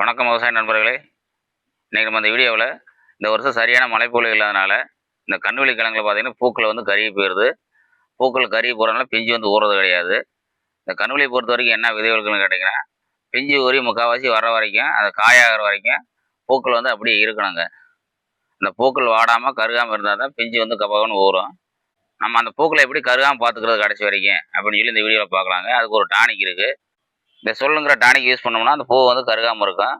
வணக்கம் விவசாய நண்பர்களே. இன்றைக்கி நம்ம இந்த வீடியோவில் இந்த வருஷம் சரியான மழைப்பொழி இல்லாதனால இந்த கண்வெளி கிழங்குல பார்த்தீங்கன்னா பூக்கள் வந்து கருகி போயிடுது பூக்கள் கருகி போகிறனால பிஞ்சு வந்து ஊறது கிடையாது. இந்த கண்வெளியை பொறுத்த வரைக்கும் என்ன விதைகளுக்குன்னு கேட்டிங்கன்னா பிஞ்சு ஊறி முக்கால்வாசி வர வரைக்கும் அது காயாகிற வரைக்கும் பூக்கள் வந்து அப்படியே இருக்கணுங்க. அந்த பூக்கள் வாடாமல் கருகாமல் இருந்தால் தான் பிஞ்சு வந்து கப்பகன்னு ஊறும். நம்ம அந்த பூக்களை எப்படி கருகாமல் பார்த்துக்கிறது கடைசி வரைக்கும் அப்படின்னு சொல்லி இந்த வீடியோவில் பார்க்கலாங்க. அதுக்கு ஒரு டானிக் இருக்குது இந்த சொல்லுங்கிற டானிக் யூஸ் பண்ணோம்னா அந்த பூ வந்து கருகாமல் இருக்கும்.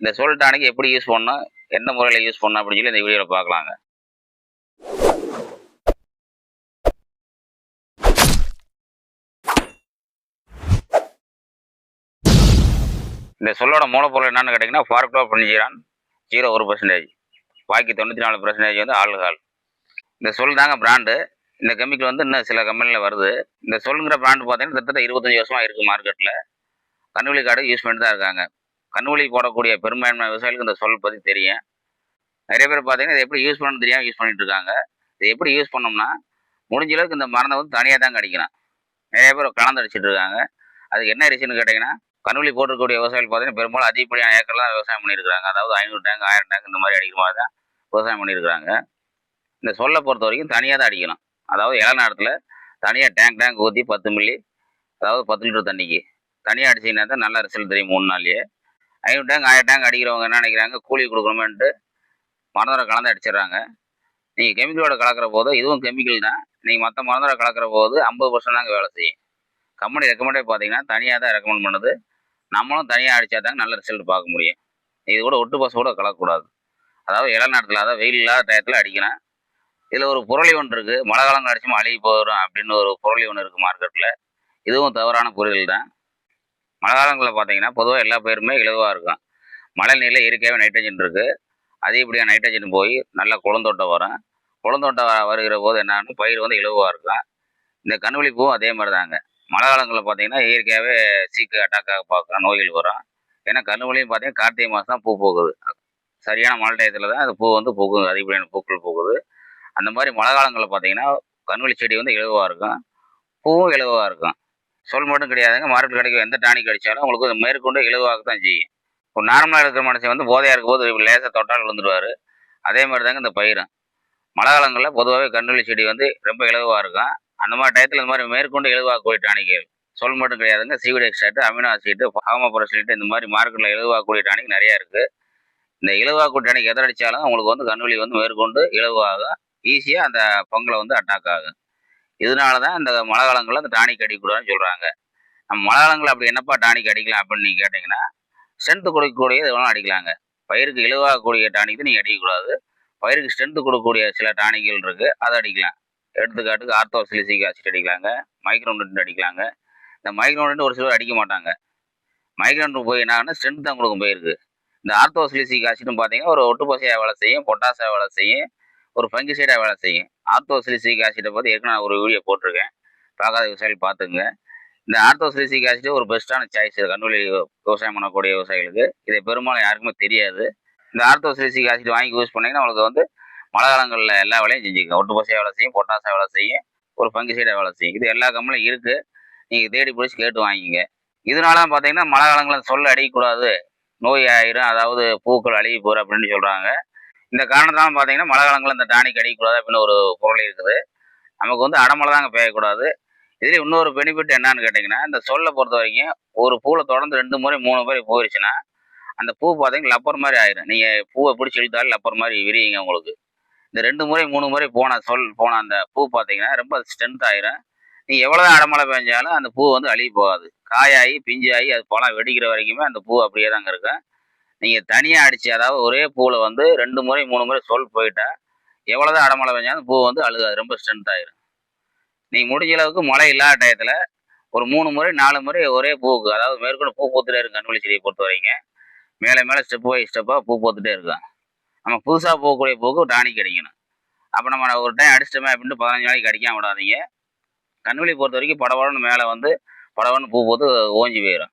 இந்த சொல் டானிக் எப்படி யூஸ் பண்ணணும் எந்த முறையில் யூஸ் பண்ணணும் அப்படின்னு சொல்லி இந்த வீடியோவில் பார்க்கலாங்க. இந்த சொல்லோட மூலப்பொருள் என்னன்னு கேட்டிங்கன்னா ஃபார்க்டோ பனிஜிரான் ஜீரோ ஒரு பர்சன்டேஜ் பாக்கி தொண்ணூற்றி நாலு பர்சன்டேஜ் வந்து ஆல்கஹால் இந்த சொல் தாங்க பிராண்டு இந்த கெமிக்கல் வந்து இன்னும் சில கம்பெனியில் வருது. இந்த சொல்லுங்கிற பிராண்ட் பார்த்தீங்கன்னா கிட்டத்தட்ட இருபத்தஞ்சி வருஷமாக இருக்குது மார்க்கெட்டில் கண்ணுவலி காடு யூஸ் பண்ணிட்டு தான் இருக்காங்க. கண்ணுவலி போடக்கூடிய பெரும்பான்மை விவசாயிகளுக்கு இந்த சொல் பற்றி தெரியும். நிறைய பேர் பார்த்தீங்கன்னா இதை எப்படி யூஸ் பண்ணணும் தெரியாமல் யூஸ் பண்ணிட்டு இருக்காங்க. இதை எப்படி யூஸ் பண்ணோம்னா முடிஞ்ச அளவுக்கு இந்த மருந்தை வந்து தனியாக தான் கிடைக்கலாம் நிறைய பேர் கலந்து அடிச்சிட்டு இருக்காங்க. அதுக்கு என்ன ரீசன் கேட்டிங்கன்னா கண்ணுவலி போட்டிருக்கக்கூடிய விவசாயிகள் பார்த்தீங்கன்னா பெரும்பாலும் அதிகப்படியான ஏக்கர்லாம் விவசாயம் பண்ணியிருக்காங்க அதாவது ஐநூறு டேங்க் ஆயிரம் டேங்க் இந்த மாதிரி அடிக்கிற மாதிரி தான் விவசாயம் பண்ணியிருக்காங்க இந்த சொல்லை பொறுத்த வரைக்கும் தனியாக தான் அடிக்கணும். அதாவது இள நேரத்தில் தனியாக டேங்க் டேங்க் ஊற்றி பத்து மில்லி அதாவது பத்து லிட்டர் தண்ணிக்கு. தனியாக அடிச்சிங்கன்னா தான் நல்ல ரிசல்ட் தெரியும் மூணு நாள்லேயே. ஐநூறு டேங்க் ஆயிரம் டேங்க் அடிக்கிறவங்க என்ன நினைக்கிறாங்க? கூலி கொடுக்கணுமேன்ட்டு மருந்தோட கலந்து அடிச்சிடுறாங்க. நீங்கள் கெமிக்கலோட கலக்கிற போது இதுவும் கெமிக்கல் தான். நீங்கள் மற்ற மருந்தோட கலக்கிற போது ஐம்பது பர்சன்ட் தாங்க வேலை செய்யும். கம்பெனி ரெக்கமெண்டே பார்த்தீங்கன்னா தனியாக தான் ரெக்கமெண்ட் பண்ணுது. நம்மளும் தனியாக அடித்தா தாங்க நல்ல ரிசல்ட் பார்க்க முடியும். இது கூட ஒட்டு பசு கூட கலக்கக்கூடாது. அதாவது இள நேரத்தில் அதாவது வெயில் இல்லாத டயத்தில் அடிக்கணும் இதில் ஒரு புரளி ஒன்று இருக்குது மழை காலம் கிடச்சிமா அழுகி போயிடும் அப்படின்னு ஒரு புரளி ஒன்று இருக்குது மார்க்கெட்டில் இதுவும் தவறான புரிதல் தான். மழை காலங்களில் பார்த்தீங்கன்னா பொதுவாக எல்லா பயிருமே இலவாக இருக்கும். மழை நீரில் இயற்கையாகவே நைட்ரஜன் இருக்குது அதிகப்படியாக நைட்ரஜன் போய் நல்லா குளந்தோட்டம் வரும். குளந்தோட்டம் வருகிற போது என்னன்னு பயிர் வந்து இலவாக இருக்கும். இந்த கண்வெளிப்பும் பூவும் அதே மாதிரி தாங்க மழை காலங்களில் பார்த்தீங்கன்னா இயற்கையாகவே சீக்கு அட்டாக்காக பார்க்குற நோய்கள் வரும். ஏன்னா கண்ணுவலியும் பார்த்தீங்கன்னா கார்த்திகை மாதம் தான் பூ பூக்குது. சரியான மழை டயத்தில் தான் அந்த பூ வந்து பூக்குது. அதிகப்படியான பூக்கள் பூக்குது. அந்த மாதிரி மழை காலங்களில் பார்த்தீங்கன்னா கண்வழி செடி வந்து இலகுவாக இருக்கும். பூவும் இலகுவாக இருக்கும். சொல் மட்டும் கிடையாதுங்க. மார்க்கெட் கிடைக்கும் எந்த டானிக் அடித்தாலும் உங்களுக்கு அது மேற்கொண்டு இலகுவாக தான் செய்யும். இப்போ நார்மலாக இருக்கிற மனுஷன் வந்து போதையாக இருக்கும்போது லேசாக தொட்டால் விழுந்துருவார். அதே மாதிரி தாங்க இந்த பயிரும். மழை காலங்களில் பொதுவாகவே கண்வழி செடி வந்து ரொம்ப இலகுவாக இருக்கும். அந்த மாதிரி டயத்தில் இந்த மாதிரி மேற்கொண்டு இலகுவாகக்கூடிய டானிக்கள் சொல் மட்டும் கிடையாதுங்க. சீவிட் எக்ஸ்ட்ராட்டு அமினோ ஃபாமா ஹாமோபரசிலிட்டு இந்த மாதிரி மார்க்கெட்டில் இலகுவாகக்கூடிய டானிக் நிறையா இருக்குது இந்த இலகுவாகக்கூடிய டானிக் எதை அடித்தாலும் உங்களுக்கு வந்து கண்வெளி வந்து மேற்கொண்டு இலகுவாகும் ஈஸியாக அந்த பொங்கலை வந்து அட்டாக் ஆகும். இதனால தான் இந்த மழை காலங்களில் அந்த டானிக் அடிக்கக்கூடாதுன்னு சொல்கிறாங்க நம்ம மழை காலங்களில் அப்படி என்னப்பா டானிக் அடிக்கலாம் அப்படின்னு நீங்கள் கேட்டிங்கன்னா ஸ்ட்ரென்த்து கொடுக்கக்கூடிய இதெல்லாம் அடிக்கலாங்க. பயிருக்கு இலவாகக்கூடிய டானிக் தான் நீங்கள் அடிக்கக்கூடாது. பயிருக்கு ஸ்ட்ரென்த்து கொடுக்கக்கூடிய சில டானிக்கள் இருக்குது அதை அடிக்கலாம். எடுத்துக்காட்டுக்கு ஆர்த்தோசிலிசிக் ஆசிட் அடிக்கலாங்க மைக்ரோனிட் அடிக்கலாங்க. இந்த மைக்ரோனிட் ஒரு சிலர் அடிக்க மாட்டாங்க. மைக்ரோனிட் போய் என்ன ஸ்ட்ரென்த் தான் கொடுக்கும் பயிருக்கு. இந்த ஆர்த்தோசிலிசிக் ஆசிட்னு பார்த்தீங்கன்னா ஒரு ஒட்டுப்பசையாக வேலை செய்யும் பொட்டாசாக வேலை செய்யும் ஒரு ஃபங்கிசைடாக வேலை செய்யும். ஆர்த்தோசிலிசிக் ஆசிட்டை பற்றி ஏற்கனவே ஒரு வீடியோ போட்டிருக்கேன். பார்க்காத விவசாயிகள் பார்த்துங்க இந்த ஆர்த்தோசிலிசிக் ஆசிட் ஒரு பெஸ்ட்டான சாய்ஸ் கண்ணுவலி விவசாயம் பண்ணக்கூடிய விவசாயிகளுக்கு. இதை பெரும்பாலும் யாருக்குமே தெரியாது. இந்த ஆர்த்தோசிலிசிக் ஆசிட் வாங்கி யூஸ் பண்ணிங்கன்னா உங்களுக்கு வந்து மழை காலங்களில் எல்லா வேலையும் செஞ்சுக்கோங்க ஒட்டு பசையாக வேலை செய்யும் பொட்டாசாக வேலை செய்யும் ஒரு ஃபங்கிசைடாக வேலை செய்யும். இது எல்லா கம்பெனிலும் இருக்குது நீங்கள் தேடி பிடிச்சி கேட்டு வாங்கிங்க. இதனால தான் பார்த்தீங்கன்னா மழை காலங்களில் சொல்ல அடிக்கக்கூடாது. நோய் ஆயிரும். அதாவது பூக்கள் அழுகி போகிற அப்படின்னு சொல்கிறாங்க இந்த காரணத்தாலும் பார்த்தீங்கன்னா மழை காலங்களில் இந்த டானிக் அடிக்கக்கூடாது அப்படின்னு ஒரு பொருள் இருக்குது. நமக்கு வந்து அடமலை தாங்க பெய்யக்கூடாது. இதில் இன்னொரு பெனிஃபிட் என்னன்னு கேட்டிங்கன்னா இந்த சொல்லை பொறுத்த வரைக்கும் ஒரு பூவில் தொடர்ந்து ரெண்டு முறை மூணு முறை போயிருச்சுன்னா அந்த பூ பார்த்தீங்கன்னா லப்பர் மாதிரி ஆயிரும். நீங்கள் பூவை பிடிச்சி இழுத்தாலும் லப்பர் மாதிரி விரியுங்க உங்களுக்கு. இந்த ரெண்டு முறை மூணு முறை போன சொல் போன அந்த பூ பார்த்தீங்கன்னா ரொம்ப ஸ்ட்ரென்த் ஆயிரும். நீங்கள் எவ்வளோதான் அடமலை பெஞ்சாலும் அந்த பூ வந்து அழுகி போகாது. காயாகி பிஞ்சாகி அது பழம் வெடிக்கிற வரைக்குமே அந்த பூ அப்படியே தாங்க இருக்கும். நீங்கள் தனியாக அடித்து அதாவது ஒரே பூவில் வந்து ரெண்டு முறை மூணு முறை சொல் போயிட்டா எவ்வளோதான் அடமழை பெஞ்சாலும் பூ வந்து அழுகாது ரொம்ப ஸ்ட்ரென்த் ஆயிரும். நீங்கள் முடிஞ்ச அளவுக்கு மழை இல்லாத டயத்தில் ஒரு மூணு முறை நாலு முறை ஒரே பூவுக்கு அதாவது மேற்கொண்டு பூ பூத்துட்டே இருக்கும் கண்வெளி செடியை பொறுத்த வரைக்கும். மேலே மேலே ஸ்டெப் பை ஸ்டெப்பாக பூ பூத்துட்டே இருக்கும். நம்ம புதுசாக போகக்கூடிய பூக்கு டானிக் அடிக்கணும். அப்போ நம்ம ஒரு டைம் அடிச்சிட்டோமே அப்படின்ட்டு பதினஞ்சு நாளைக்கு அடிக்காம விடாதீங்க. கண்வெளி பொறுத்த வரைக்கும் படவடன்னு மேலே வந்து படவன்னு பூ பூத்து ஓஞ்சி போயிடும்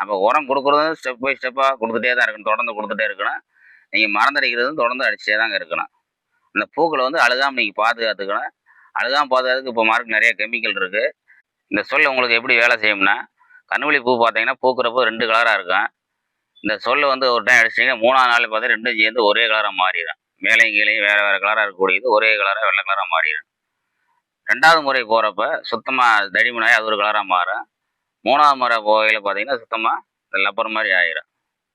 அப்போ உரம் கொடுக்குறது ஸ்டெப் பை ஸ்டெப்பாக கொடுத்துட்டே தான் இருக்கணும். தொடர்ந்து கொடுத்துட்டே இருக்கணும். நீங்கள் மறந்தடிக்கிறதும் தொடர்ந்து அடிச்சே தாங்க இருக்கணும். அந்த பூக்களை வந்து அழுகாமல் நீங்கள் பாதுகாத்துக்கணும். அழுகாமல் பாதுகாத்துக்கு இப்போ மார்க் நிறைய கெமிக்கல் இருக்குது இந்த சொல் உங்களுக்கு எப்படி வேலை செய்யும்னா கண்ணுவலி பூ பார்த்தீங்கன்னா பூக்கிறப்போ ரெண்டு கலராக இருக்கும். இந்த சொல் வந்து ஒரு டைம் அடிச்சிட்டிங்கன்னா மூணாவது நாள் பார்த்தா ரெண்டும் சேர்ந்து ஒரே கலராக மாறிடும். மேலையும் கீழையும் வேறு வேறு கலராக இருக்கக்கூடியது ஒரே கலராக வெள்ளை கலராக மாறிடும். ரெண்டாவது முறை போகிறப்ப சுத்தமாக தடிமனாகி அது ஒரு கலராக மாறும். மூணாவது முறை போகையில் பார்த்தீங்கன்னா சுத்தமாக இந்த லப்பர் மாதிரி ஆயிரும்.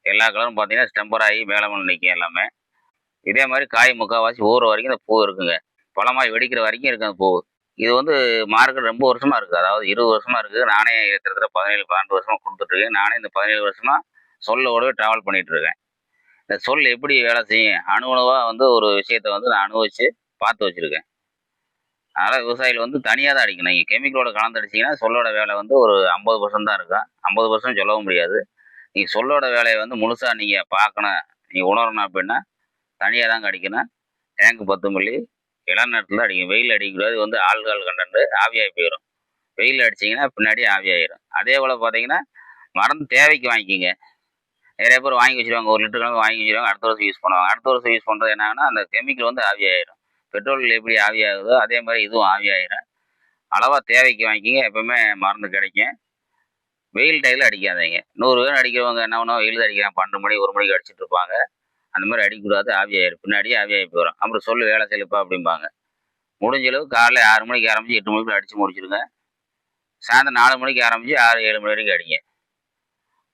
எல்லா கலரும் பார்த்தீங்கன்னா ஸ்டெம்பர் ஆகி மேலமன் நிற்கும் எல்லாமே. இதே மாதிரி காய் முக்கால்வாசி ஊற வரைக்கும் இந்த பூ இருக்குங்க. பழமாய் வெடிக்கிற வரைக்கும் இருக்குது அந்த பூ. இது வந்து மார்க்கெட் ரொம்ப வருஷமாக இருக்குது அதாவது இருபது வருஷமாக இருக்குது நானே கிட்டத்தட்ட பதினேழு பன்னெண்டு வருஷமாக கொடுத்துட்ருக்கேன் நானே இந்த பதினேழு வருஷமா சொல்லோடவே ட்ராவல் பண்ணிகிட்ருக்கேன் இந்த சொல் எப்படி வேலை செய்யும்? அணு அணுவாக வந்து ஒரு விஷயத்தை வந்து நான் அனுபவித்து பார்த்து வச்சுருக்கேன். அதனால் விவசாயிகள் வந்து தனியாக தான் அடிக்கணும். நீங்கள் கெமிக்கலோட கலந்து அடிச்சிங்கன்னா சொல்லோட வேலை வந்து ஒரு ஐம்பது பர்சன்ட் தான் இருக்கும். ஐம்பது பர்சன்ட் சொல்லவும் முடியாது. நீங்கள் சொல்லோட வேலையை வந்து முழுசாக நீங்கள் பார்க்கணும். நீங்கள் உணரணும் அப்படின்னா தனியாக தாங்க அடிக்கணும். டேங்க் பத்து மில்லி இளம் நேரத்தில் அடிக்கும் வெயில் அடிக்கக்கூடாது. வந்து ஆல்கால் கண்டென்ட் ஆவியாகி போயிடும் வெயில் அடிச்சிங்கன்னா பின்னாடி ஆவியாயிரும். அதே போல் பார்த்தீங்கன்னா மருந்து தேவைக்கு வாங்கிக்கிங்க. நிறைய பேர் வாங்கி வச்சுருவாங்க. ஒரு லிட்டர் கணக்கு வாங்கி வச்சுருவாங்க. அடுத்த வருஷம் யூஸ் பண்ணுவாங்க. அடுத்த வருஷம் யூஸ் பண்ணுறது என்னன்னா அந்த கெமிக்கல் வந்து ஆவியாயிரும். பெட்ரோல் எப்படி ஆவியாகுதோ அதே மாதிரி இதுவும் ஆவியாயிரும் அளவாக தேவைக்கு வாங்கிக்கிங்க எப்பவுமே மருந்து கிடைக்கும். வெயில் டைமில் அடிக்காதீங்க. நூறு பேர் அடிக்கிறவங்க என்ன பண்ணுவோம் வெயில் அடிக்கிறான் பன்னெண்டு மணி ஒரு மணிக்கு அடிச்சிட்டு இருப்பாங்க. அந்த மாதிரி அடிக்கூடாது ஆவியாயிரும் பின்னாடியே ஆவியாகி போயிடும் அப்புறம் சொல்லு வேலை செலுப்பா அப்படிம்பாங்க. முடிஞ்ச அளவு காலைல ஆறு மணிக்கு ஆரம்பிச்சு எட்டு மணிக்குள்ள அடித்து முடிச்சிருங்க. சாயந்தரம் நாலு மணிக்கு ஆரம்பித்து ஆறு ஏழு மணி வரைக்கும் அடிங்க.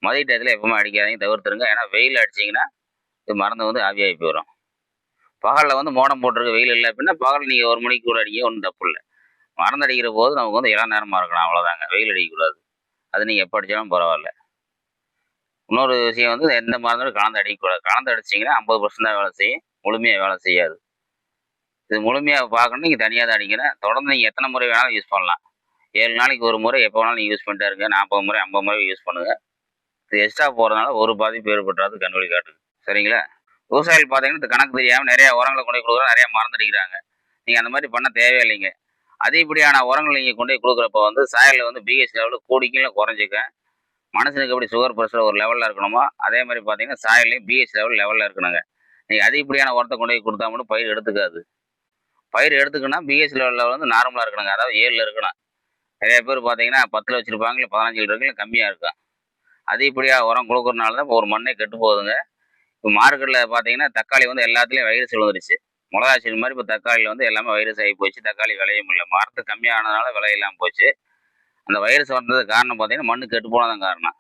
மதிய டயத்தில் எப்பவுமே அடிக்காதீங்க தவிர்த்துருங்க. ஏன்னா வெயில் அடிச்சிங்கன்னா இது மருந்து வந்து ஆவியாகி போயிடும் பகலில் வந்து மோடம் போட்டிருக்க வெயில் இல்லை அப்படின்னா பகல் நீங்கள் ஒரு மணிக்கு கூட அடிக்க ஒன்றும் தப்பு இல்லை. மருந்து அடிக்கிற போது நமக்கு வந்து இளம் நேரமாக இருக்கணும் அவ்வளோதாங்க வெயில் அடிக்கக்கூடாது. அது நீங்கள் எப்போ அடித்தாலும் பரவாயில்ல. இன்னொரு விஷயம் வந்து எந்த மருந்தும் கலந்து அடிக்கக்கூடாது. கலந்து அடிச்சிங்கன்னா ஐம்பது பர்சன்ட் தான் வேலை செய்யும். முழுமையாக வேலை செய்யாது. இது முழுமையாக பார்க்கணும் நீங்கள் தனியாக தான் அடிக்கணும். தொடர்ந்து நீங்கள் எத்தனை முறை வேணாலும் யூஸ் பண்ணலாம். ஏழு நாளைக்கு ஒரு முறை எப்போ வேணாலும் நீங்கள் யூஸ் பண்ணிட்டே இருங்க. நாற்பது முறை ஐம்பது முறை யூஸ் பண்ணுங்கள் இது எக்ஸ்ட்ரா போகிறதுனால ஒரு பாதிப்பு ஏற்பட்டாது கண்வழி காட்டுது. சரிங்களா? விவசாயிகள் பார்த்தீங்கன்னா இந்த கணக்கு தெரியாமல் நிறைய உரங்களை கொண்டு போய் கொடுக்குறோம் நிறைய மருந்து நீங்கள் அந்த மாதிரி பண்ண தேவையில்லைங்க. அதிகப்படியான உரங்கள் நீங்கள் கொண்டு போய் கொடுக்குறப்ப வந்து சாயலில் வந்து பிஹெச் லெவலில் கூடிக்கலாம் குறைஞ்சிக்க மனுஷனுக்கு எப்படி சுகர் ப்ரெஷர் ஒரு லெவலில் இருக்கணுமோ அதே மாதிரி பார்த்தீங்கன்னா சாயல்லையும் பிஹெச் லெவல் லெவலில் இருக்கணுங்க. நீங்கள் அதிகப்படியான உரத்தை கொண்டு போய் கொடுத்தா மட்டும் பயிர் எடுத்துக்காது. பயிர் எடுத்துக்கணும் பிஹெச் லெவலில் வந்து நார்மலாக இருக்கணுங்க. அதாவது ஏழில் இருக்கணும். நிறைய பேர் பார்த்தீங்கன்னா பத்தில் வச்சுருப்பாங்க இல்லை பதினஞ்சில் இருக்குல்ல கம்மியாக இருக்கும் அதிகப்படியாக உரம் கொடுக்குறனால தான் இப்போ ஒரு மண்ணே கெட்டு போகுதுங்க. இப்போ மார்க்கெட்டில் பார்த்தீங்கன்னா தக்காளி வந்து எல்லாத்துலேயும் வைரஸ் விழுந்துருச்சு. மிளகா செடி மாதிரி இப்போ தக்காளியில் வந்து எல்லாமே வைரஸ் ஆகி போச்சு. தக்காளி விளைய முடியல மரத்து கம்மியானதுனால விலை இல்லாமல் போச்சு. அந்த வைரஸ் வந்தது காரணம் பார்த்தீங்கன்னா மண்ணு கெட்டு போனதான் காரணம்.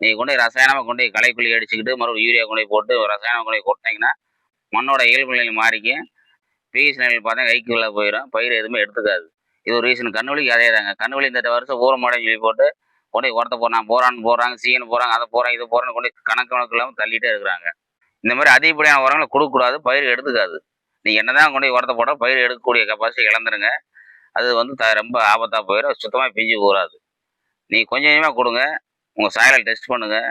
நீங்கள் கொண்டு போய் ரசாயனமாக கொண்டு போய் களைக்குள்ளி அடிச்சுக்கிட்டு மறுபடியும் யூரியா கொண்டு போய் போட்டு ரசாயனம் கொண்டு போய் கொட்டினீங்கன்னா மண்ணோட இயல்பு நிலையில் மாறிக்கும். பிஹெச் நிலையில் பார்த்தீங்கன்னா கைக்குள்ளே போயிடும். பயிர் எதுவுமே எடுத்துக்காது. இது ஒரு ரீசன் கண்ணுவலிக்கு அதே தாங்க. கண்ணுவலி இந்த வருஷம் ஊற சொல்லி போட்டு கொண்டு போய் உரத்த போகிறான் போகிறான்னு போகிறாங்க சீனு போகிறாங்க அதை போகிறாங்க இது போகிறான்னு கொண்டு கணக்கு கணக்கு இல்லாமல் தள்ளிட்டே இருக்கிறாங்க. இந்த மாதிரி அதிகப்படியான உரங்களை கொடுக்கக்கூடாது பயிர் எடுத்துக்காது. நீங்கள் என்ன தான் கொண்டு போய் போட போட்டால் பயிர் எடுக்கக்கூடிய கெப்பாசிட்டி இழந்துருங்க. அது வந்து த ரொம்ப ஆபத்தாக போயிடும். சுத்தமாக பிஞ்சு ஊறாது நீங்கள் கொஞ்சம் கொஞ்சமாக கொடுங்க. உங்கள் சாயலை டெஸ்ட் பண்ணுங்கள்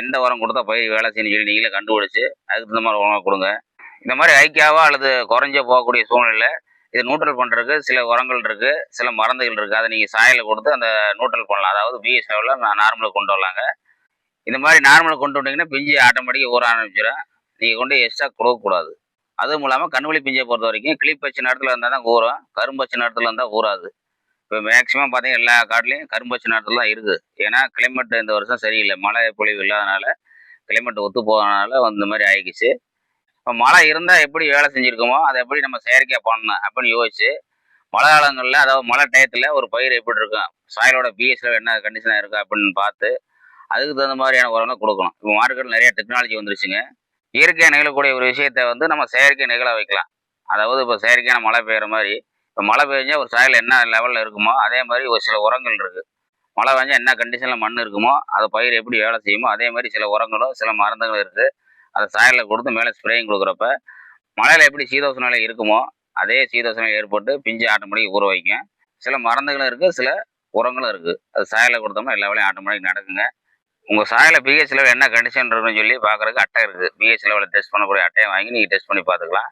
எந்த உரம் கொடுத்தா பயிர் வேலை செய்யணும்னு சொல்லி நீங்களே கண்டுபிடிச்சி அதுக்கு தகுந்த மாதிரி உரமாக கொடுங்க. இந்த மாதிரி ஐக்கியாவோ அல்லது குறைஞ்ச போகக்கூடிய சூழ்நிலையில் இது நியூட்ரல் பண்ணுறதுக்கு சில உரங்கள் இருக்குது சில மருந்துகள் இருக்குது அதை நீங்கள் சாயலை கொடுத்து அந்த நியூட்ரல் பண்ணலாம். அதாவது பிஎஸ் நான் நார்மலாக கொண்டு வரலாங்க. இந்த மாதிரி நார்மலாக கொண்டு வந்தீங்கன்னா பிஞ்சு ஆட்டோமேட்டிக்காக ஊற ஆரம்பிச்சிடும் நீங்கள் கொண்டு எக்ஸ்ட்ரா கொடுக்கக்கூடாது அதுவும் இல்லாமல் கண்வழி பிஞ்சை பொறுத்த வரைக்கும் கிளிப் பச்சை நேரத்தில் இருந்தால் தான் ஊறும். கரும்பச்சை நேரத்தில் இருந்தால் ஊறாது. இப்போ மேக்ஸிமம் பார்த்தீங்கன்னா எல்லா காட்டிலையும் கரும்பச்சை நேரத்தில் தான் இருக்குது ஏன்னா கிளைமேட் இந்த வருஷம் சரியில்லை. மழை பொழிவு இல்லாதனால கிளைமேட் ஒத்து போகிறதுனால இந்த மாதிரி ஆகிக்குச்சு இப்போ மழை இருந்தால் எப்படி வேலை செஞ்சுருக்கோமோ அதை எப்படி நம்ம செயற்கையாக பண்ணணும் அப்படின்னு யோசிச்சு மழை காலங்களில் அதாவது மழை டயத்தில் ஒரு பயிர் எப்படி இருக்கும் சாயலோட பிஹெச்ல என்ன கண்டிஷனாக இருக்குது அப்படின்னு பார்த்து அதுக்கு தகுந்த மாதிரியான உரங்களை கொடுக்கணும். இப்போ மார்க்கெட்டில் நிறைய டெக்னாலஜி வந்துருச்சுங்க. இயற்கையாக நிகழக்கூடிய ஒரு விஷயத்த வந்து நம்ம செயற்கை நிகழ வைக்கலாம். அதாவது இப்போ செயற்கையான மழை பெய்கிற மாதிரி இப்போ மழை பெய்ஞ்சால் ஒரு சாயல் என்ன லெவலில் இருக்குமோ அதே மாதிரி ஒரு சில உரங்கள் இருக்குது மழை பெஞ்சால் என்ன கண்டிஷனில் மண் இருக்குமோ அதை பயிர் எப்படி வேலை செய்யுமோ அதே மாதிரி சில உரங்களும் சில மருந்துகளும் இருக்குது அதை சாயலில் கொடுத்து மேலே ஸ்ப்ரேயிங் கொடுக்குறப்ப மழையில் எப்படி சீதோஷ நிலை இருக்குமோ அதே சீதோஷ நிலை ஏற்பட்டு பிஞ்சு ஆட்டோமேட்டிக் ஊற வைக்கும். சில மருந்துகளும் இருக்குது சில உரங்களும் இருக்குது அது சாயலில் கொடுத்தோம்னா எல்லா வேலையும் ஆட்டோமேட்டிக் நடக்குங்க. உங்கள் சாயல பிஹெச் லெவல் என்ன கண்டிஷன் இருக்குன்னு சொல்லி பார்க்குறதுக்கு அட்டை இருக்குது பிஹெச் லெவலில் டெஸ்ட் பண்ணக்கூடிய அட்டையை வாங்கி நீங்கள் டெஸ்ட் பண்ணி பார்த்துக்கலாம்.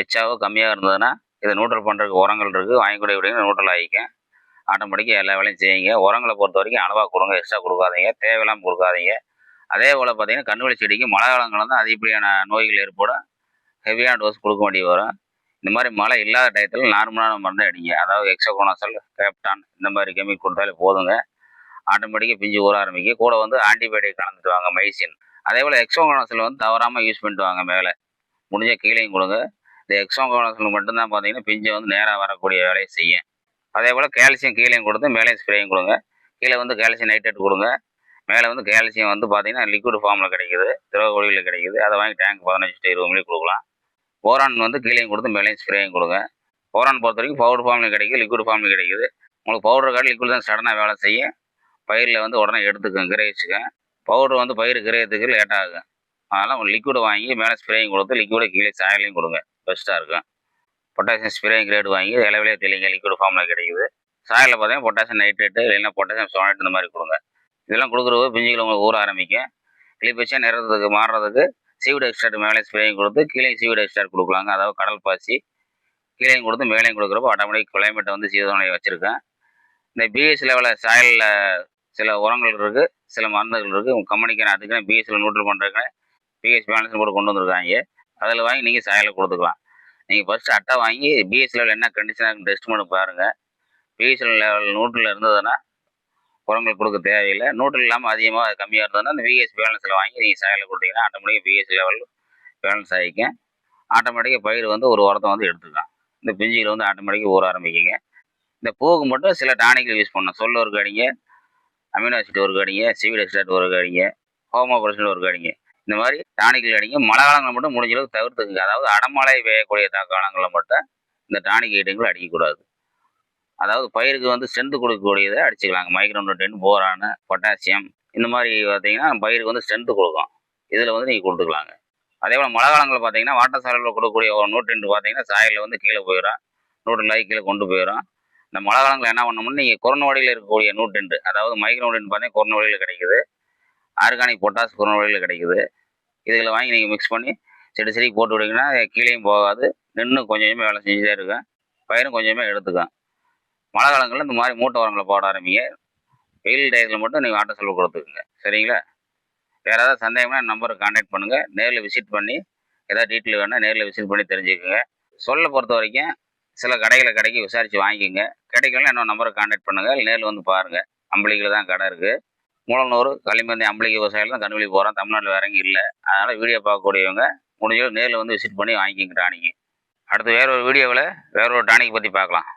எச்சாவோ கம்மியாக இருந்ததுன்னா இதை நியூட்ரல் பண்ணுறதுக்கு உரங்கள் இருக்குது வாங்கி கூட விடுங்க நியூட்ரல் ஆகிக்கும். ஆட்டோமேட்டிக்காக எல்லா வேலையும் செய்யுங்க. உரங்களை பொறுத்த வரைக்கும் அளவாக கொடுங்க. எக்ஸ்ட்ரா கொடுக்காதீங்க. தேவையில்லாமல் கொடுக்காதீங்க. அதே போல் பார்த்தீங்கன்னா கண்ணுவலி செடிக்கு மழை காலங்களில் தான் அதிகப்படியான நோய்கள் ஏற்படும். ஹெவியான டோஸ் கொடுக்க வேண்டி வரும். இந்த மாதிரி மழை இல்லாத டயத்தில் நார்மலான மருந்து அடிங்க. அதாவது எக்ஸோகோனாசல் கேப்டான் இந்த மாதிரி கெமிக்கல் கொடுத்தாலே போதுங்க. ஆட்டோமேட்டிக்காக பிஞ்சு ஊற ஆரம்பிக்கும் கூட வந்து ஆன்டிபயோட்டிக் கலந்துட்டு வாங்க மைசின் அதே போல் எக்ஸோகோனஸில் வந்து தவறாமல் யூஸ் பண்ணிட்டு வாங்க மேலே. முடிஞ்ச கீழேயும் கொடுங்க. இந்த எக்ஸோகோனஸில் மட்டும்தான் பார்த்தீங்கன்னா பிஞ்சை வந்து நேராக வரக்கூடிய வேலையை செய்யும். அதே போல் கால்சியம் கீழேயும் கொடுத்து மேலே ஸ்ப்ரேயும் கொடுங்க. கீழே வந்து கால்சியம் நைட்ரேட் கொடுங்க. மேலே வந்து கால்சியம் வந்து பார்த்தீங்கன்னா லிக்விட் ஃபார்மில் கிடைக்குது. திரவ ஒளியில் கிடைக்குது. அதை வாங்கி டேங்க் பதினஞ்சு to இருபது மணி கொடுக்கலாம். போரான் வந்து கீழேயும் கொடுத்து மேலேயும் ஸ்ப்ரேயும் கொடுங்க. போரான் பொறுத்த வரைக்கும் பவுடர் ஃபார்மில் கிடைக்குது லிக்விட் ஃபார்மில் கிடைக்குது. உங்களுக்கு பவுடர் கார்டு லிக்விட் தான் சடனாக வேலை செய்யும். பயிரில் வந்து உடனே எடுத்துக்கங்க கிரகிச்சுக்க பவுடர் வந்து பயிர் கிரகத்துக்கு லேட் ஆகும் அதனால் லிக்விட் வாங்கி மேலே ஸ்ப்ரேயும் கொடுத்து லிக்விடை கீழே சாயலையும் கொடுங்க. பெஸ்ட்டாக இருக்கும். பொட்டாசியம் ஸ்ப்ரேயும் கிரேடு வாங்கி இலவிலே தெளிங்க லிக்விட் ஃபார்மில் கிடைக்குது. சாயலில் பார்த்தீங்கன்னா பொட்டாசியம் நைட்ரேட்டு இல்லைன்னா பொட்டாசியம் சோனேட் இந்த மாதிரி கொடுங்க. இதெல்லாம் கொடுக்குறப்போ பிஞ்சுகள் உங்களுக்கு ஊற ஆரம்பிக்கும். கிளிப்பச்சா நிறத்துக்கு மாறுறதுக்கு சீவிட் எக்ஸ்ட்ராட் மேலே ஸ்ப்ரேயும் கொடுத்து கீழே சீவிட் எக்ஸ்ட்ராட் கொடுக்கலாங்க. அதாவது கடல் பாசி கீழேயும் கொடுத்து மேலேயும் கொடுக்குறப்போ ஆட்டோமேட்டிக் கிளைமேட்டை வந்து சீதோனையை வச்சுருக்கேன். இந்த பிஎஸ் லெவலில் சாயலில் சில உரங்கள் இருக்குது சில மருந்துகள் இருக்குது கம்பெனிக்கு அதுக்குன்னு பிஎஸ்சியில் நியூட்ரல் பண்ணுறதுக்கு பிஎஸ் பேலன்ஸ் போட்டு கொண்டு வந்திருக்காங்க. அதில் வாங்கி நீங்கள் சாயலில் கொடுத்துக்கலாம். நீங்கள் ஃபஸ்ட்டு அட்டை வாங்கி பிஎஸ் லெவல் என்ன கண்டிஷனாக டெஸ்ட் பண்ணி பாருங்கள் பிஎஸ் லெவல் நூற்றில் இருந்ததுன்னா உரங்கள் கொடுக்க தேவையில்லை. நூற்றில் இல்லாமல் அதிகமாக அது கம்மியாக இருந்ததுன்னா அந்த பிஎஸ் பேலன்ஸில் வாங்கி நீங்கள் சாயலில் கொடுத்தீங்கன்னா ஆட்டோமேட்டிக்காக பிஎஸ் லெவல் பேலன்ஸ் ஆகிக்கும் ஆட்டோமேட்டிக்காக பயிர் வந்து ஒரு உரத்தை வந்து எடுத்துக்கலாம். இந்த பிஞ்சியில் வந்து ஆட்டோமேட்டிக்காக ஊற ஆரம்பிக்குங்க. இந்த பூவுக்கு மட்டும் சில டானிக்கள் யூஸ் பண்ணணும். சொல்ல ஒரு கடிங்க. அமினோ ஆசிட் ஒரு கடிங்க சிவில் எக்ஸ்ட்ராக்ட் ஒரு கடிங்க ஹோமோ பர்சன்ட் ஒரு கடிங்க. இந்த மாதிரி டானிக்கில் அடிங்க மழை காலங்களில் மட்டும் முடிஞ்ச அளவுக்கு தவிர்த்துக்குங்க அதாவது அடமழை பெய்யக்கூடிய காலங்களில் மட்டும் இந்த டானிக் ஐட்டங்கள் அடிக்கக்கூடாது. அதாவது பயிருக்கு வந்து ஸ்ட்ரென்த் கொடுக்கக்கூடியதை அடிச்சுக்கலாங்க. மைக்ரோ நியூட்ரியன் போரானு பொட்டாசியம் இந்த மாதிரி பார்த்தீங்கன்னா பயிருக்கு வந்து ஸ்ட்ரென்த் கொடுக்கும். இதில் வந்து நீங்கள் கொடுத்துக்கலாங்க. அதே போல் மழை காலங்களில் பார்த்தீங்கன்னா வாட்டர் சாலையில் கொடுக்கக்கூடிய ஒரு நியூட்ரியன்ட் பார்த்தீங்கன்னா சாயலில் வந்து கீழே போயிடும். நியூட்ரல் ஆகி கீழே கொண்டு போயிடும். இந்த மழை காலங்களில் என்ன பண்ணோம்னா நீங்கள் கொரோனாவடியில் இருக்கக்கூடிய நூட்டெண்டு அதாவது மைக்ரோ நியூட்ரியன்ட் பார்த்தீங்கன்னா கொரோனாவடியில் கிடைக்குது. ஆர்கானிக் பொட்டாஸ் கொரோனாவடியில் கிடைக்குது. இதில் வாங்கி நீங்கள் மிக்ஸ் பண்ணி செடி செடி போட்டு விடுங்கன்னா கீழேயும் போகாது. நின்று கொஞ்சம் கொஞ்சமாக வேலை செஞ்சுட்டே இருக்கும் பயிரும் கொஞ்சமாக எடுத்துக்கும் மழை காலங்களில் இந்த மாதிரி மூட்டை உரங்களை போட ஆரம்பிங்க. வெயில் டயத்தில் மட்டும் நீங்கள் ஆட்டோ செலவு கொடுத்துக்குங்க. சரிங்களா? வேறு ஏதாவது சந்தேகம்னா நம்பருக்கு கான்டாக்ட் பண்ணுங்கள் நேரில் விசிட் பண்ணி ஏதாவது டீட்டெயில் வேணால் நேரில் விசிட் பண்ணி தெரிஞ்சுக்கோங்க. சொல்ல பொறுத்த வரைக்கும் சில கடைகளை கடைக்கு விசாரித்து வாங்கிக்கோங்க. கிடைக்கலாம் இன்னொரு நம்பரை காண்டாக்ட் பண்ணுங்கள் நேரில் வந்து பாருங்கள் அம்பளிகையில் தான் கடை இருக்குது மூலநூறு களிமந்தி அம்பளிகை விவசாயிகள் தான் கண்வெளி போகிறோம் தமிழ்நாட்டில் வேற எங்கேயும் இல்லை. அதனால் வீடியோ பார்க்கக்கூடியவங்க முடிஞ்சளவு நேரில் வந்து விசிட் பண்ணி வாங்கிக்கோங்க டானிக்கு அடுத்து வேற ஒரு வீடியோவில் வேற ஒரு டானிக் பற்றி பார்க்கலாம்.